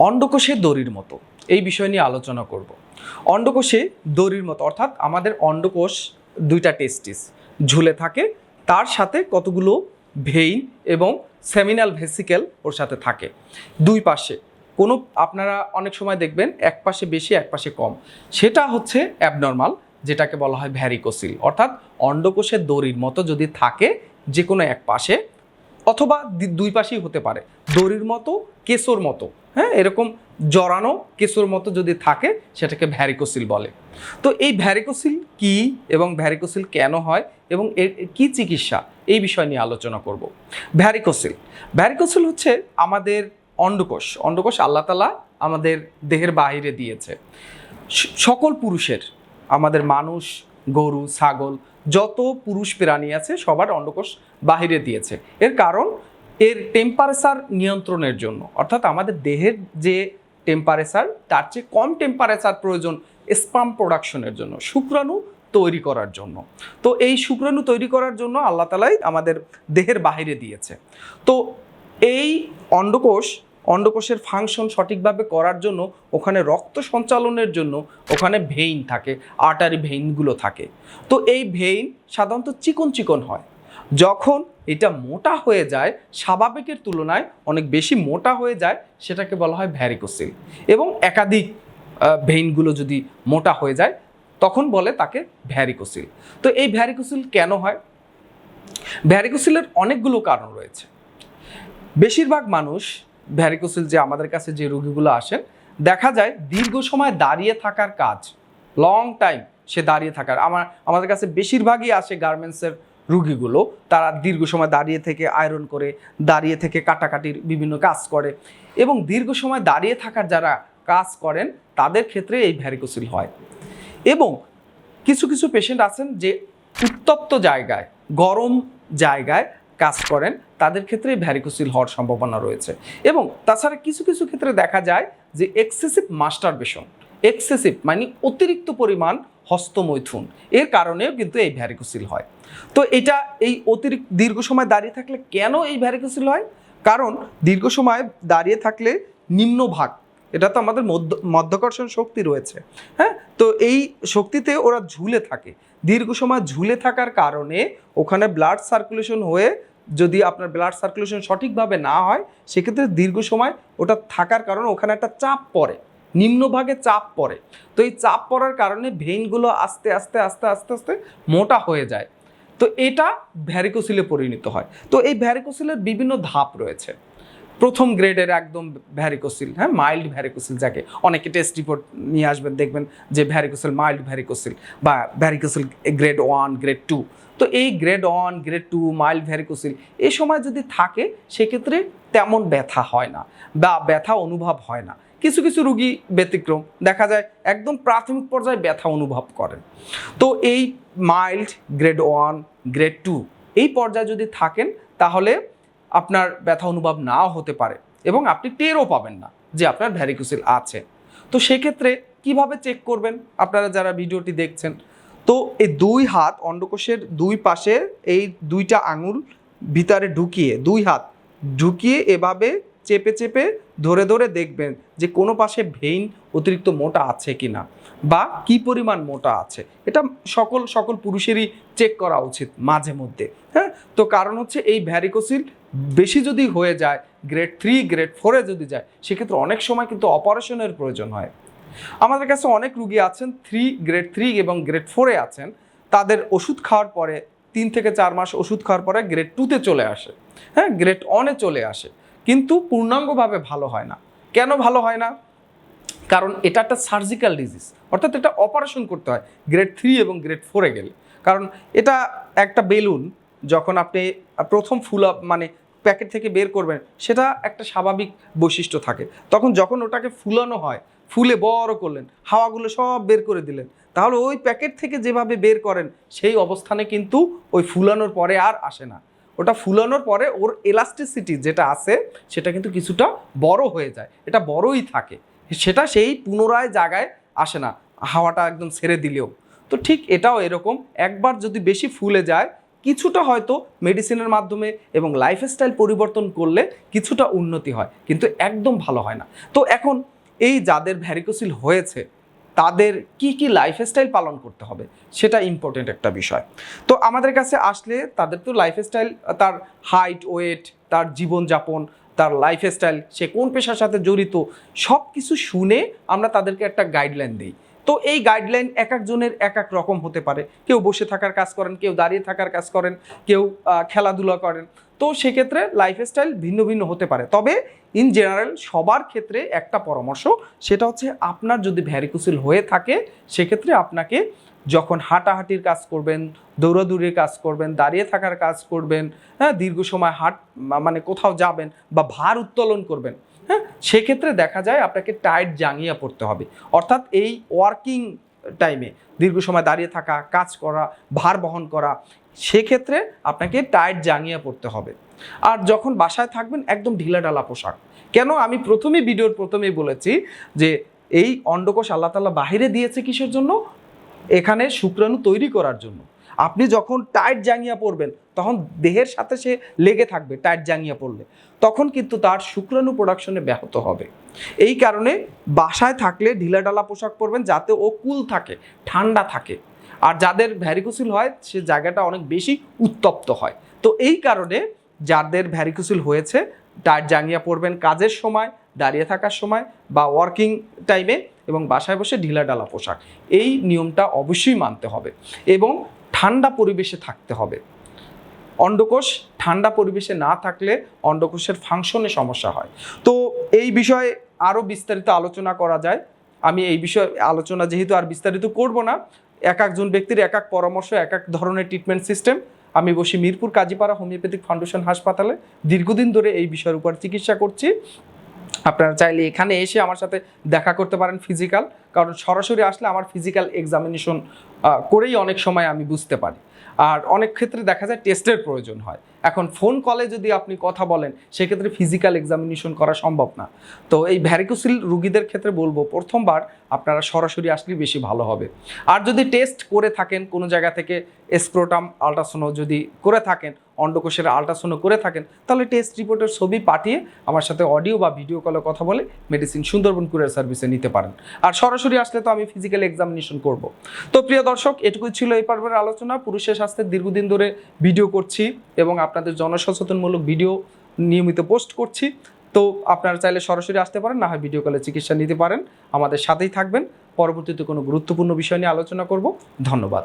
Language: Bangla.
অন্ডকোষে দড়ির মতো। এই বিষয় নিয়ে আলোচনা করব। অন্ডকোষে দড়ির মতো, অর্থাৎ আমাদের অন্ডকোষ দুইটা টেস্টিস ঝুলে থাকে, তার সাথে কতগুলো ভেইন এবং সেমিনাল ভেসিকেল ওর সাথে থাকে। দুই পাশে, কোনো, আপনারা অনেক সময় দেখবেন এক পাশে বেশি, এক পাশে কম। সেটা হচ্ছে অ্যাবনর্মাল যেটাকে বলা হয় ভ্যারিকোসিল অর্থাৎ অন্ডকোষের দড়ির মতো যদি থাকে যে কোনো এক পাশে, অথবা দুই পাশেই হতে পারে। দড়ির মতো কেসোর মতো। হ্যাঁ এরকম জড়ানো কেসোর মতো যদি থাকে, সেটাকে ভ্যারিকোসিল বলে। তো এই ভ্যারিকোসিল কি এবং ভ্যারিকোসিল কেন হয় এবং এর কি চিকিৎসা, এই বিষয় নিয়ে আলোচনা করব। ভ্যারিকোসিল ভ্যারিকোসিল হচ্ছে আমাদের অন্ডকোষ। অন্ডকোষ আল্লাহ তালা আমাদের দেহের বাইরে দিয়েছে। সকল পুরুষের, আমাদের মানুষ, গরু, ছাগল, যত পুরুষ প্রাণী আছে, সবার অন্ডকোষ বাহিরে দিয়েছে। এর কারণ এর টেম্পারেচার নিয়ন্ত্রণের জন্য। অর্থাৎ আমাদের দেহের যে টেম্পারেচার তার চেয়ে কম টেম্পারেচার প্রয়োজন স্পাম প্রোডাকশনের জন্য, শুক্রাণু তৈরি করার জন্য। তো এই শুক্রাণু তৈরি করার জন্য আল্লাহ তালাই আমাদের দেহের বাহিরে দিয়েছে। তো এই অন্ডকোষ, অন্ডকোষের ফাংশন সঠিকভাবে করার জন্য ওখানে রক্ত সঞ্চালনের জন্য ওখানে ভেইন থাকে আর্টারি ভেইনগুলো থাকে। তো এই ভেইন সাধারণত চিকন চিকন হয়। যখন এটা মোটা হয়ে যায়, স্বাভাবিকের তুলনায় অনেক বেশি মোটা হয়ে যায়, সেটাকে বলা হয় ভ্যারিকোসিল এবং একাধিক ভেইনগুলো যদি মোটা হয়ে যায়, তখন বলে তাকে ভ্যারিকোসিল তো এই ভ্যারিকোসিল কেন হয়? ভ্যারিকোসিলের অনেকগুলো কারণ রয়েছে। বেশিরভাগ মানুষ ভ্যারিকোসিল যে আমাদের কাছে যে রোগীগুলো আসেন, দেখা যায় দীর্ঘ সময় দাঁড়িয়ে থাকার কাজ লং টাইম সে দাঁড়িয়ে থাকার। আমার, আমাদের কাছে বেশিরভাগই আসে গার্মেন্টসের রুগীগুলো, তারা দীর্ঘ সময় দাঁড়িয়ে থেকে আয়রন করে, দাঁড়িয়ে থেকে কাটাকাটির বিভিন্ন কাজ করে এবং দীর্ঘ সময় দাঁড়িয়ে থাকার যারা কাজ করেন, তাদের ক্ষেত্রে এই ভ্যারিকোসিল হয়। এবং কিছু কিছু পেশেন্ট আছেন যে উত্তপ্ত জায়গায়, গরম জায়গায় কাজ করেন, তাদের ক্ষেত্রে ভ্যারিকোসিল হওয়ার সম্ভাবনা রয়েছে। এবং তাছাড়া কিছু কিছু ক্ষেত্রে দেখা যায় যে এক্সেসিভ মাস্টারবেশন এক্সেসিভ মানে অতিরিক্ত পরিমাণ হস্তমৈথুন। এর কারণেও কিন্তু এই ভ্যারিকোসিল হয়। তো এটা এই অতিরিক্ত দীর্ঘ সময় দাঁড়িয়ে থাকলে কেন এই ভ্যারিকোসিল হয়? কারণ দীর্ঘ সময় দাঁড়িয়ে থাকলে নিম্নভাগ এটা তো আমাদের মধ্য, মধ্যাকর্ষণ শক্তি রয়েছে হ্যাঁ? তো এই শক্তিতে ওরা ঝুলে থাকে। দীর্ঘ সময় ঝুলে থাকার কারণে ওখানে ব্লাড সার্কুলেশন হয়ে যদি আপনার ব্লাড সার্কুলেশন সঠিকভাবে না হয়, সেক্ষেত্রে দীর্ঘ সময় ওটা থাকার কারণে ওখানে একটা চাপ পড়ে। নিম্নভাগে চাপ পড়ে। তো এই চাপ পড়ার কারণে ভেইনগুলো আস্তে আস্তে আস্তে আস্তে আস্তে মোটা হয়ে যায়। তো এটা ভ্যারিকোসিলে পরিণত হয়। তো এই ভ্যারিকোসিলের বিভিন্ন ধাপ রয়েছে। প্রথম গ্রেডের একদম ভ্যারিকোসিল হ্যাঁ মাইল্ড ভ্যারিকোসিল যাকে অনেকে টেস্ট রিপোর্ট নিয়ে আসবেন, দেখবেন যে ভ্যারিকোসিল মাইল্ড ভ্যারিকোসিল বা varicocele grade one grade two তো এই grade one grade two mild varicocele এই সময় যদি থাকে, সেক্ষেত্রে তেমন ব্যথা হয় না বা ব্যথা অনুভব হয় না। কিছু কিছু রুগী ব্যতিক্রম। দেখা যায় একদম প্রাথমিক পর্যায়ে ব্যথা অনুভব করেন। তো এই mild grade one grade two এই পর্যায়ে যদি থাকেন, তাহলে আপনার ব্যথা অনুভব নাও হতে পারে এবং আপনি টেরও পাবেন না যে আপনার ভ্যারিকোসিল আছে। তো সেক্ষেত্রে কীভাবে চেক করবেন? আপনারা যারা ভিডিওটি দেখছেন, তো এই দুই হাত অন্ডকোষের দুই পাশে এই দুইটা আঙুল ভিতরে ঢুকিয়ে, দুই হাত ঢুকিয়ে এভাবে চেপে চেপে ধরে ধরে দেখবেন যে কোনো পাশে ভেইন অতিরিক্ত মোটা আছে কি না বা কি পরিমাণ মোটা আছে। এটা সকল সকল পুরুষেরই চেক করা উচিত মাঝে মধ্যে হ্যাঁ? তো কারণ হচ্ছে এই ভ্যারিকোসিল বেশি যদি হয়ে যায় গ্রেড থ্রি গ্রেড ফোরে যদি যায়, সেক্ষেত্রে অনেক সময় কিন্তু অপারেশনের প্রয়োজন হয়। আমাদের কাছে অনেক রুগী আছেন থ্রি গ্রেড থ্রি এবং গ্রেড ফোরে আছেন। তাদের ওষুধ খাওয়ার পরে, তিন থেকে চার মাস ওষুধ খাওয়ার পরে গ্রেড টুতে চলে আসে হ্যাঁ? গ্রেড অনে চলে আসে। কিন্তু পূর্ণাঙ্গভাবে ভালো হয় না। কেন ভালো হয় না? কারণ এটা একটা সার্জিক্যাল ডিজিজ অর্থাৎ এটা অপারেশন করতে হয় গ্রেড থ্রি এবং গ্রেড ফোরে গেলে। কারণ এটা একটা বেলুন যখন আপনি প্রথম ফুল আপ মানে প্যাকেট থেকে বের করবেন, সেটা একটা স্বাভাবিক বৈশিষ্ট্য থাকে। তখন যখন ওটাকে ফুলানো হয়, ফুলে বড় করলেন, হাওয়াগুলো সব বের করে দিলেন, তাহলে ওই প্যাকেট থেকে যেভাবে বের করেন, সেই অবস্থানে কিন্তু ওই ফুলানোর পরে আর আসে না। ওটা ফুলানোর পরে ওর এলাস্টিসিটি যেটা আছে, সেটা কিন্তু কিছুটা বড় হয়ে যায়। এটা বড়ই থাকে। সেটা সেই পুনরায় জায়গায় আসে না। হাওয়াটা একদম ছেড়ে দিলেও। তো ঠিক এটাও এরকম। একবার যদি বেশি ফুলে যায়, কিছুটা হয়তো মেডিসিনের মাধ্যমে এবং লাইফস্টাইল পরিবর্তন করলে কিছুটা উন্নতি হয়। কিন্তু একদম ভালো হয় না। তো এখন এই যাদের ভ্যারিকোসিল হয়েছে তাদের কি কি লাইফস্টাইল পালন করতে হবে, সেটা ইম্পর্টেন্ট একটা বিষয়। তো আমাদের কাছে আসলে তাদের তো লাইফস্টাইল তার হাইট ওয়েট তার জীবনযাপন, তার লাইফস্টাইল সে কোন পেশার সাথে জড়িত সব কিছু শুনে আমরা তাদেরকে একটা গাইডলাইন দিই। তো এই গাইডলাইন এক একজনের এক এক রকম হতে পারে। কেউ বসে থাকার কাজ করেন, কেউ দাঁড়িয়ে থাকার কাজ করেন, কেউ খেলাধুলা করেন। তো সেক্ষেত্রে লাইফস্টাইল ভিন্ন ভিন্ন হতে পারে। তবে ইন জেনারেল সবার ক্ষেত্রে একটা পরামর্শ, সেটা হচ্ছে আপনার যদি ভ্যারিকোসিল হয়ে থাকে, সেক্ষেত্রে আপনাকে যখন হাঁটাহাঁটির কাজ করবেন, দৌড়াদৌড়ির কাজ করবেন, দাঁড়িয়ে থাকার কাজ করবেন হ্যাঁ দীর্ঘ সময় হাট মানে কোথাও যাবেন বা ভার উত্তোলন করবেন হ্যাঁ সেক্ষেত্রে দেখা যায় আপনাকে টাইট জাঙ্গিয়া পড়তে হবে। অর্থাৎ এই ওয়ার্কিং টাইমে দীর্ঘ সময় দাঁড়িয়ে থাকা, কাজ করা, ভার বহন করা, সেক্ষেত্রে আপনাকে টাইট জাঙ্গিয়া পড়তে হবে। আর যখন বাসায় থাকবেন, একদম ঢিলাঢালা পোশাক। কেন? আমি প্রথমেই ভিডিওর প্রথমেই বলেছি যে এই অন্ডকোষ আল্লাহ তাআলা বাহিরে দিয়েছে কিসের জন্য? এখানে শুক্রাণু তৈরি করার জন্য। আপনি যখন টাইট জাঙ্গিয়া পরবেন, তখন দেহের সাথে সে লেগে থাকবে টাইট জাঙ্গিয়া পরলে। তখন কিন্তু তার শুক্রাণু প্রোডাকশনে ব্যাহত হবে। এই কারণে বাসায় থাকলে ঢিলাঢালা পোশাক পরবেন যাতে ও কুল থাকে, ঠান্ডা থাকে। আর যাদের ভ্যারিকোসিল হয়, সে জায়গাটা অনেক বেশি উত্তপ্ত হয়। তো এই কারণে যাদের ভ্যারিকোসিল হয়েছে টাইট জাঙ্গিয়া পরবেন কাজের সময়, দাঁড়িয়ে থাকার সময় বা ওয়ার্কিং টাইমে এবং বাসায় বসে ঢিলাঢালা পোশাক। এই নিয়মটা অবশ্যই মানতে হবে। এবং ঠান্ডা পরিবেশে থাকতে হবে। অন্ডকোষ ঠান্ডা পরিবেশে না থাকলে অন্ডকোষের ফাংশনে সমস্যা হয়। তো এই বিষয়ে আরও বিস্তারিত আলোচনা করা যায়। আমি এই বিষয়ে আলোচনা যেহেতু আর বিস্তারিত করব না, এক একজন ব্যক্তির এক এক পরামর্শ, এক এক ধরনের ট্রিটমেন্ট সিস্টেম আমি বসি মিরপুর কাজীপাড়া হোমিওপ্যাথিক ফাউন্ডেশন হাসপাতালে। দীর্ঘদিন ধরে এই বিষয়ের উপর চিকিৎসা করছি। আপনারা চাইলে এখানে এসে আমার সাথে দেখা করতে পারেন ফিজিক্যাল কারণ সরাসরি আসলে আমার ফিজিক্যাল এক্সামিনেশন করেই অনেক সময় আমি বুঝতে পারি। আর অনেক ক্ষেত্রে দেখা যায় টেস্টের প্রয়োজন হয়। এখন ফোন কলে যদি আপনি কথা বলেন, সেক্ষেত্রে ফিজিক্যাল এক্সামিনেশন করা সম্ভব না। তো এই ভ্যারিকোসিল রুগীদের ক্ষেত্রে বলব, প্রথমবার আপনারা সরাসরি আসলে বেশি ভালো হবে। আর যদি টেস্ট করে থাকেন, কোনো জায়গা থেকে এসপ্রোটাম আল্ট্রাসোনো যদি করে থাকেন অন্ডকোষের আল্ট্রাসোনো করে থাকেন, তাহলে টেস্ট রিপোর্টের ছবি পাঠিয়ে আমার সাথে অডিও বা ভিডিও কলে কথা বলে মেডিসিন সুন্দরবন কুরিয়ার সার্ভিসে নিতে পারেন। আর সরাসরি আসলে তো আমি ফিজিক্যাল এক্সামিনেশন করব। তো প্রিয় দর্শক, এটুকুই ছিল এই পর্বের আলোচনা। পুরুষের স্বাস্থ্যের দীর্ঘদিন ধরে ভিডিও করছি এবং আপনাদের জনসচেতনমূলক ভিডিও নিয়মিত পোস্ট করছি। তো আপনারা চাইলে সরাসরি আসতে পারেন, না হয় ভিডিও কলে চিকিৎসা নিতে পারেন। আমাদের সাথেই থাকবেন। পরবর্তীতে কোনো গুরুত্বপূর্ণ বিষয় নিয়ে আলোচনা করব। ধন্যবাদ।